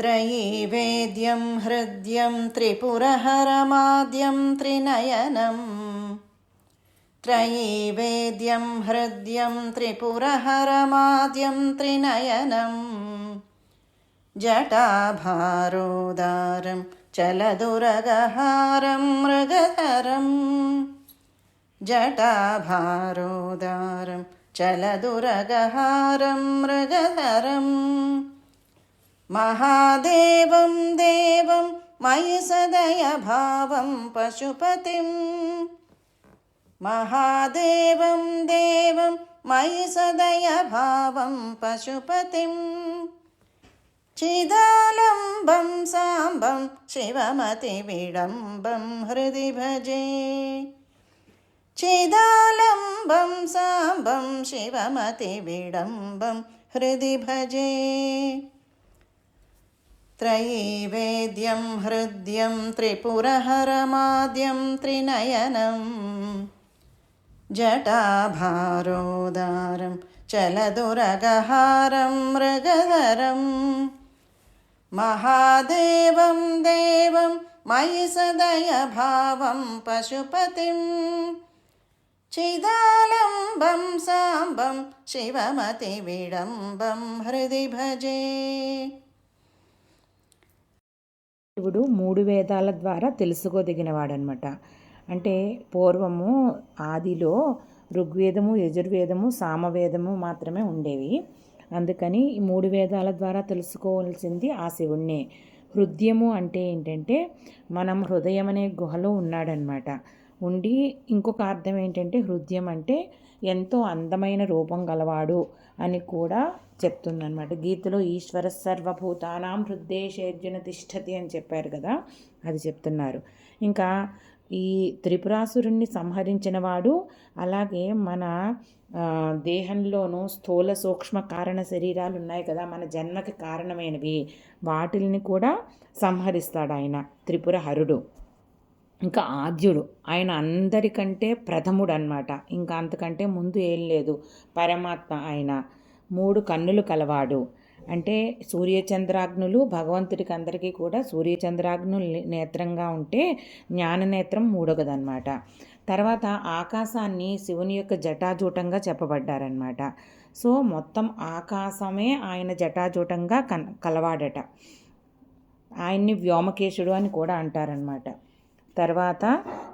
त्रयीवेद्यं हृद्यं त्रिपुरहरमाद्यं त्रिनयनम् त्रयीवेद्यं हृद्यं त्रिपुरहरमाद्यं त्रिनयनम् जटाभारोदारं चलदुरगहारं मृगधरम् जटाभारोदारं चलदुरगहारं मृगधरम् महादेवं देवं मयि सदयभावं पशुपतिं। महादेवं देवं मयि सदयभावं पशुपतिं। चिदालम्बं साम्बं शिवमतिविडम्बं हृदि भजे। चिदालम्बं साम्बं शिवमतिविडम्बं हृदि भजे त्रयीवेद्यं हृद्यं त्रिपुरहरमाद्यं त्रिनयनम् जटाभारोदारं चलदुरगहारं मृगधरम् महादेवं देवं मयि सदयभावं पशुपतिं चिदालम्बं साम्बं शिवमतिविडम्बं हृदि भजे శివుడు మూడు వేదాల ద్వారా తెలుసుకోదగినవాడనమాట అంటే పూర్వము ఆదిలో ఋగ్వేదము యజుర్వేదము సామవేదము మాత్రమే ఉండేవి. అందుకని ఈ మూడు వేదాల ద్వారా తెలుసుకోవాల్సింది ఆ శివుణ్ణే. హృదయము అంటే ఏంటంటే మనం హృదయం అనే గుహలో ఉన్నాడనమాట ఉండి ఇంకొక అర్థం ఏంటంటే హృదయం అంటే ఎంతో అందమైన రూపం గలవాడు అని కూడా చెప్తుందనమాట గీతలో ఈశ్వర సర్వభూతానాం హృదయేషర్జున తిష్టతి అని చెప్పారు కదా అది చెప్తున్నారు. ఇంకా ఈ త్రిపురాసురుణ్ణి సంహరించిన వాడు అలాగే మన దేహంలోనూ స్థూల సూక్ష్మ కారణ శరీరాలు ఉన్నాయి కదా మన జన్మకి కారణమైనవి. వాటిల్ని కూడా సంహరిస్తాడు ఆయన త్రిపుర హరుడు ఇంకా ఆద్యుడు. ఆయన అందరికంటే ప్రథముడు అనమాట ఇంకా అంతకంటే ముందు ఏం లేదు. పరమాత్మ ఆయన. మూడు కన్నులు కలవాడు. అంటే సూర్యచంద్రాగ్నులు భగవంతుడికి అందరికీ కూడా సూర్యచంద్రాగ్నులు నేత్రంగా ఉంటే జ్ఞాననేత్రం మూడవదన్నమాట తర్వాత ఆకాశాన్ని శివుని యొక్క జటాజూటంగా చెప్పబడ్డారనమాట సో మొత్తం ఆకాశమే ఆయన జటాజూటంగా కన్ కలవాడట. ఆయన్ని వ్యోమకేశుడు అని కూడా అంటారనమాట తర్వాత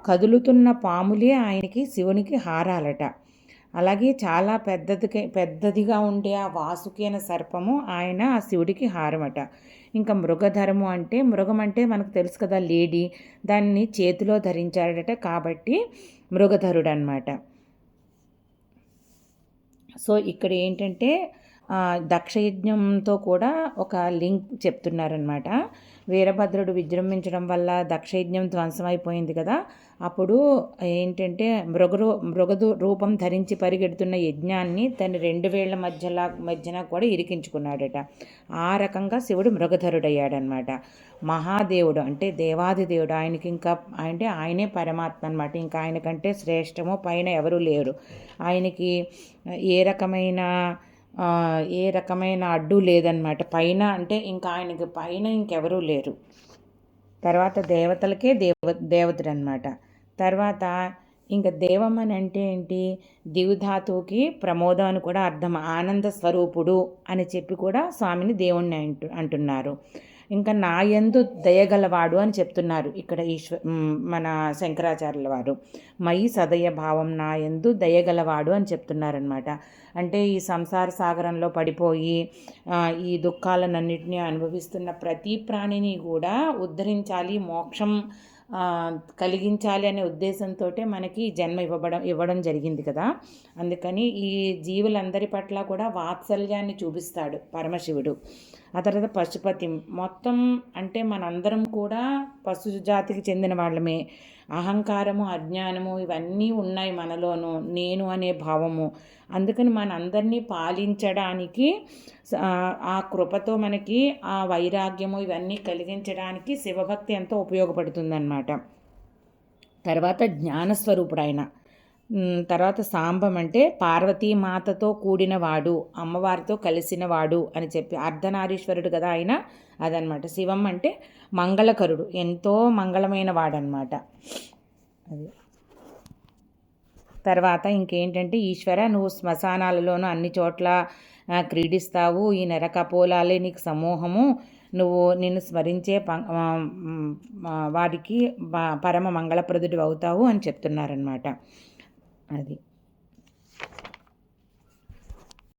కదులుతున్న పాములే ఆయనకి శివునికి హారాలట. అలాగే చాలా పెద్దదికి పెద్దదిగా ఉండే ఆ వాసుకైన సర్పము ఆయన ఆ శివుడికి హారమట. ఇంకా మృగధరము అంటే మృగం అంటే మనకు తెలుసు కదా లేడీ దాన్ని చేతిలో ధరించాడట కాబట్టి మృగధరుడు అనమాట సో ఇక్కడ ఏంటంటే దక్షయజ్ఞంతో కూడా ఒక లింక్ చెప్తున్నారనమాట వీరభద్రుడు విజృంభించడం వల్ల దక్షయజ్ఞం ధ్వంసమైపోయింది కదా. అప్పుడు ఏంటంటే మృగరు మృగదు రూపం ధరించి పరిగెడుతున్న యజ్ఞాన్ని తన రెండు వేళ్ళ మధ్యలా మధ్యన కూడా ఇరికించుకున్నాడట. ఆ రకంగా శివుడు మృగధరుడయ్యాడనమాట మహాదేవుడు అంటే దేవాది దేవుడు. ఆయనకి ఇంకా అంటే ఆయనే పరమాత్మ అనమాట ఇంకా ఆయనకంటే శ్రేష్టము పైన ఎవరూ లేరు. ఆయనకి ఏ రకమైన ఏ రకమైన అడ్డు లేదనమాట పైన అంటే ఇంకా ఆయనకి పైన ఇంకెవరూ లేరు. తర్వాత దేవతలకే దేవ దేవతడు అనమాట తర్వాత ఇంకా దేవం అని అంటే ఏంటి? దివిధాతువుకి ప్రమోదం అని కూడా అర్థం. ఆనంద స్వరూపుడు అని చెప్పి కూడా స్వామిని దేవుణ్ణి అంటు అంటున్నారు. ఇంకా నా ఎందు దయగలవాడు అని చెప్తున్నారు ఇక్కడ ఈశ్వ మన శంకరాచార్యుల వారు. మయి సదయ భావం నా ఎందు దయగలవాడు అని చెప్తున్నారనమాట అంటే ఈ సంసార సాగరంలో పడిపోయి ఈ దుఃఖాలన్నింటినీ అనుభవిస్తున్న ప్రతి ప్రాణిని కూడా ఉద్ధరించాలి. మోక్షం కలిగించాలి అనే ఉద్దేశంతో మనకి జన్మ ఇవ్వబడం ఇవ్వడం జరిగింది కదా. అందుకని ఈ జీవులందరి పట్ల కూడా వాత్సల్యాన్ని చూపిస్తాడు పరమశివుడు. ఆ తర్వాత పశుపతి. మొత్తం అంటే మనందరం కూడా పశు జాతికి చెందిన వాళ్ళమే. అహంకారము అజ్ఞానము ఇవన్నీ ఉన్నాయి మనలోనూ నేను అనే భావము. అందుకని మనందరినీ పాలించడానికి స- ఆ కృపతో మనకి ఆ వైరాగ్యము ఇవన్నీ కలిగించడానికి శివభక్తి ఎంతో ఉపయోగపడుతుందన్నమాట. తర్వాత జ్ఞానస్వరూపుడు ఆయన. తర్వాత సాంబం అంటే పార్వతీమాతతో కూడినవాడు అమ్మవారితో కలిసినవాడు అని చెప్పి అర్ధనారీశ్వరుడు కదా ఆయన అదనమాట శివం అంటే మంగళకరుడు ఎంతో మంగళమైన వాడనమాట అది. తర్వాత ఇంకేంటంటే ఈశ్వర నువ్వు శ్మశానాలలోనూ అన్ని చోట్ల క్రీడిస్తావు ఈ నరకపోలాలే నీకు సమూహము నువ్వు నిన్ను స్మరించే ప- వాడికి పరమ మంగళప్రదుడు అవుతావు అని చెప్తున్నారనమాట అది